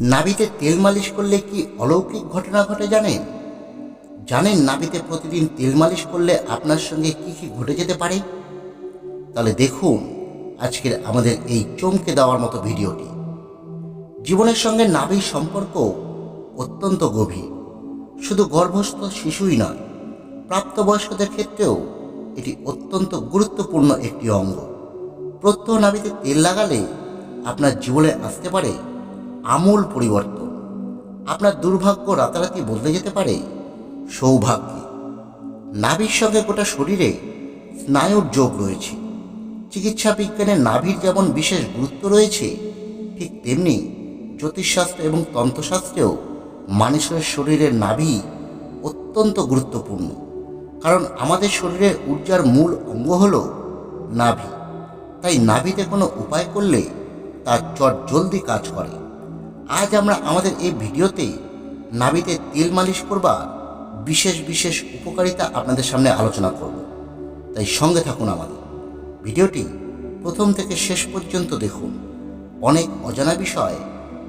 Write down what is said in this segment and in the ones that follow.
নাভিতে তেল মালিশ করলে কি অলৌকিক ঘটনা ঘটে জানেন? জানেন নাবিতে প্রতিদিন তেল মালিশ করলে আপনার সঙ্গে কি কি ঘটে যেতে পারে? তাহলে দেখুন আজকের আমাদের এই চমকে দেওয়ার মতো ভিডিওটি। জীবনের সঙ্গে নাভির সম্পর্ক অত্যন্ত গভীর। শুধু গর্ভস্থ শিশুই নয়, প্রাপ্তবয়স্কদের ক্ষেত্রেও এটি অত্যন্ত গুরুত্বপূর্ণ একটি অঙ্গ। প্রত্যহ নাভিতে তেল লাগালে আপনার জীবনে আসতে পারে আমূল পরিবর্তন। আপনার দুর্ভাগ্য রাতারাতি বদলে যেতে পারে, সৌভাগ্যে। নাভির সঙ্গে গোটা শরীরে স্নায়ুর যোগ রয়েছে। চিকিৎসা বিজ্ঞানে নাভির যেমন বিশেষ গুরুত্ব রয়েছে, ঠিক তেমনি জ্যোতিষশাস্ত্র এবং তন্ত্রশাস্ত্রেও মানুষের শরীরের নাভি অত্যন্ত গুরুত্বপূর্ণ। কারণ আমাদের শরীরের ঊর্জার মূল অঙ্গ হল নাভি। তাই নাভিতে কোনো উপায় করলে তার চট জলদি কাজ করে। আজ আমরা আমাদের এই ভিডিওতে নাভিতে তেল মালিশ করবার বিশেষ বিশেষ উপকারিতা আপনাদের সামনে আলোচনা করব। তাই সঙ্গে থাকুন আমাদের। ভিডিওটি প্রথম থেকে শেষ পর্যন্ত দেখুন। অনেক অজানা বিষয়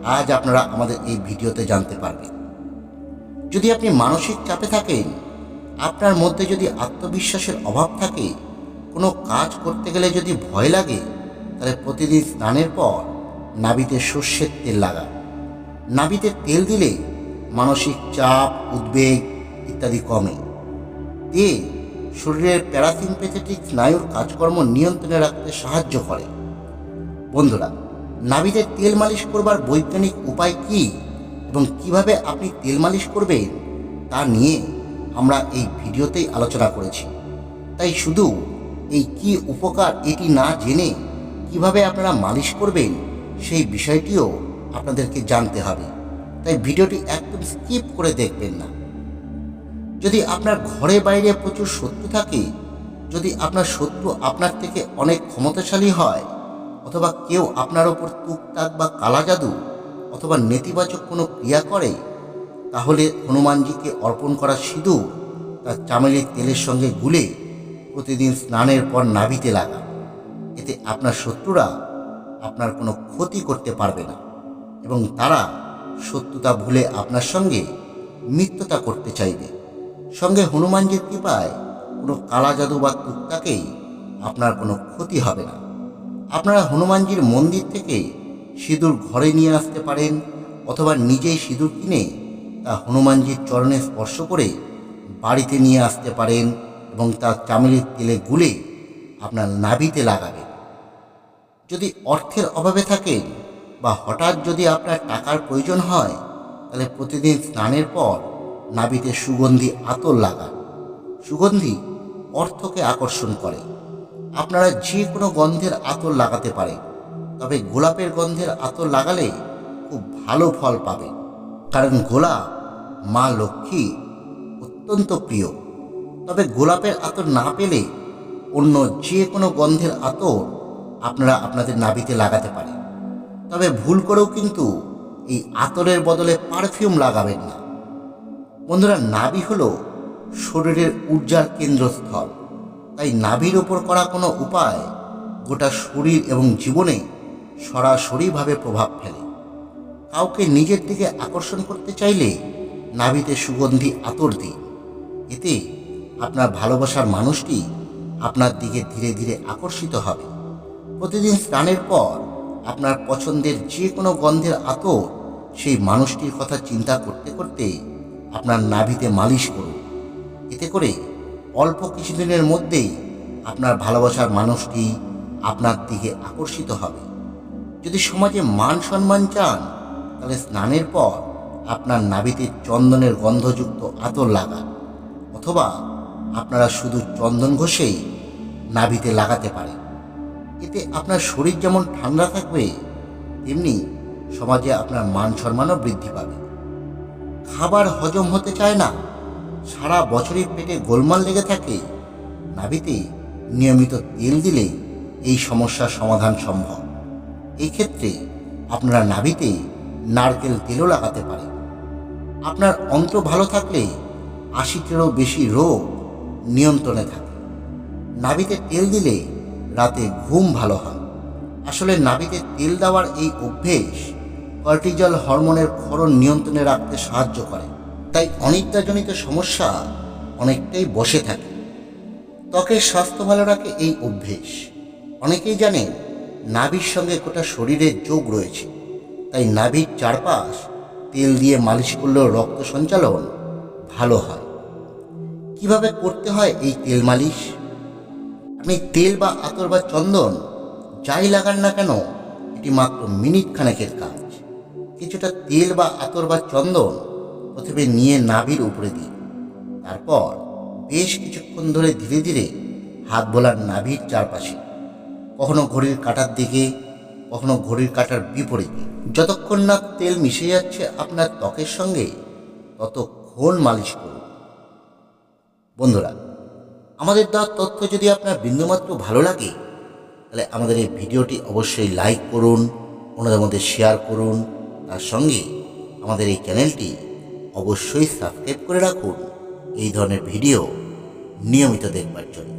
আজ আপনারা আমাদের এই ভিডিওতে জানতে পারবেন। যদি আপনি মানসিক চাপে থাকেন, আপনার মধ্যে যদি আত্মবিশ্বাসের অভাব থাকে, কোনো কাজ করতে গেলে যদি ভয় লাগে, তাহলে প্রতিদিন স্নানের পর নাবিতে সর্ষের তেল লাগান। নাবিতে তেল দিলে মানসিক চাপ, উদ্বেগ ইত্যাদি কমে। তেল শরীরের প্যারাসিম্পেথেটিক স্নায়ুর কাজকর্ম নিয়ন্ত্রণে রাখতে সাহায্য করে। বন্ধুরা নাবিতে তেল মালিশ করবার বৈজ্ঞানিক উপায় কি এবং কীভাবে আপনি তেল মালিশ করবেন তা নিয়ে আমরা এই ভিডিওতেই আলোচনা করেছি। তাই শুধু এই কি উপকার এটি না জেনে কীভাবে আপনারা মালিশ করবেন সেই বিষয়টিও আপনাদেরকে জানতে হবে। তাই ভিডিওটি একদম স্কিপ করে দেখবেন না। যদি আপনার ঘরে বাইরে প্রচুর শত্রু থাকে, যদি আপনার শত্রু আপনার থেকে অনেক ক্ষমতাশালী হয়, অথবা কেউ আপনার ওপর টুকটাক বা কালা জাদু অথবা নেতিবাচক কোনো ক্রিয়া করে, তাহলে হনুমানজিকে অর্পণ করা সিঁদুর তার চামেলির তেলের সঙ্গে গুলে প্রতিদিন স্নানের পর নাভিতে লাগা এতে আপনার শত্রুরা আপনার কোনো ক্ষতি করতে পারবে না। এবং তারা শত্রুতা ভুলে আপনার সঙ্গে মিত্রতা করতে চাইবে। সঙ্গে হনুমানজির কৃপায় কোনো কালা জাদু বা তুক্তাকেই আপনার কোনো ক্ষতি হবে না। আপনারা হনুমানজির মন্দির থেকে সিঁদুর ঘরে নিয়ে আসতে পারেন অথবা নিজেই সিঁদুর কিনে তা হনুমানজির চরণে স্পর্শ করে বাড়িতে নিয়ে আসতে পারেন এবং তার চামেলির তেলে গুলে আপনার নাভিতে লাগাবেন। যদি অর্থের অভাবে থাকেন বা হঠাৎ যদি আপনার টাকার প্রয়োজন হয়, তাহলে প্রতিদিন স্নানের পর নাবিতে সুগন্ধি আতর লাগান। সুগন্ধি অর্থকে আকর্ষণ করে। আপনারা যে কোনো গন্ধের আতর লাগাতে পারেন, তবে গোলাপের গন্ধের আতর লাগালে খুব ভালো ফল পাবেন। কারণ গোলাপ মা লক্ষ্মী অত্যন্ত প্রিয়। তবে গোলাপের আতর না পেলে অন্য যে কোনো গন্ধের আতর আপনারা আপনাদের নাবিতে লাগাতে পারেন। তবে ভুল করেও কিন্তু এই আতরের বদলে পারফিউম লাগাবেন না। বন্ধুরা, নাভি হলো শরীরের ঊর্জার কেন্দ্রস্থল। তাই নাভির ওপর করা কোনো উপায় গোটা শরীর এবং জীবনে সরাসরিভাবে প্রভাব ফেলে। কাউকে নিজের দিকে আকর্ষণ করতে চাইলে নাভিতে সুগন্ধি আতর দিন। এতে আপনার ভালোবাসার মানুষটি আপনার দিকে ধীরে ধীরে আকর্ষিত হবে। প্রতিদিন স্নানের পর আপনার পছন্দের যে কোনো গন্ধের আতর সেই মানুষটির কথা চিন্তা করতে করতে আপনার নাভিতে মালিশ করুন। এতে করে অল্প কিছুদিনের মধ্যেই আপনার ভালোবাসার মানুষটি আপনার দিকে আকর্ষিত হবে। যদি সমাজে মান সম্মান চান, তাহলে স্নানের পর আপনার নাভিতে চন্দনের গন্ধযুক্ত আতর লাগান, অথবা আপনারা শুধু চন্দন ঘষেই নাভিতে লাগাতে পারেন। এতে আপনার শরীর যেমন ঠান্ডা থাকবে, তেমনি সমাজে আপনার মান সম্মানও বৃদ্ধি পাবে। খাবার হজম হতে চায় না, সারা বছরই পেটে গোলমাল লেগে থাকে, নাভিতে নিয়মিত তেল দিলে এই সমস্যার সমাধান সম্ভব। এক্ষেত্রে আপনারা নাভিতে নারকেল তেলও লাগাতে পারেন। আপনার অন্ত্র ভালো থাকলে আশিটিরও বেশি রোগ নিয়ন্ত্রণে থাকে। নাভিতে তেল দিলে রাতে ঘুম ভালো হয়। আসলে নাভিতে তেল দেওয়ার এই অভ্যেস কর্টিজল হরমোনের ক্ষরণ নিয়ন্ত্রণে রাখতে সাহায্য করে। তাই অনিদ্রাজনিত সমস্যা অনেকটাই বসে থাকে। ত্বকের স্বাস্থ্য ভালো রাখে এই অভ্যেস। অনেকেই জানেন, নাভির সঙ্গে গোটা শরীরের যোগ রয়েছে। তাই নাভির চারপাশ তেল দিয়ে মালিশ করলেও রক্ত সঞ্চালন ভালো হয়। কীভাবে করতে হয় এই তেল মালিশ? আপনি তেল বা আতর বা চন্দন যাই লাগান না কেন, এটি মাত্র মিনিট খানেকের কাজ। কিছুটা তেল বা আতর বা চন্দন প্রথমে নিয়ে নাভির উপরে দিন। তারপর বেশ কিছুক্ষণ ধরে ধীরে ধীরে হাত বোলার নাভির চারপাশে, কখনো ঘড়ির কাঁটার দিকে, কখনো ঘড়ির কাঁটার বিপরীতে। যতক্ষণ না তেল মিশে যাচ্ছে আপনার ত্বকের সঙ্গে, ততক্ষণ মালিশ করুন। বন্ধুরা আমাদের দেওয়ার তথ্য যদি আপনার বিন্দুমাত্র ভালো লাগে, তাহলে আমাদের এই ভিডিওটি অবশ্যই লাইক করুন ওনাদের মধ্যে শেয়ার করুন, তার সঙ্গে আমাদের এই চ্যানেলটি অবশ্যই সাবস্ক্রাইব করে রাখুন। এই ধরনের ভিডিও নিয়মিত দেখবার জন্য।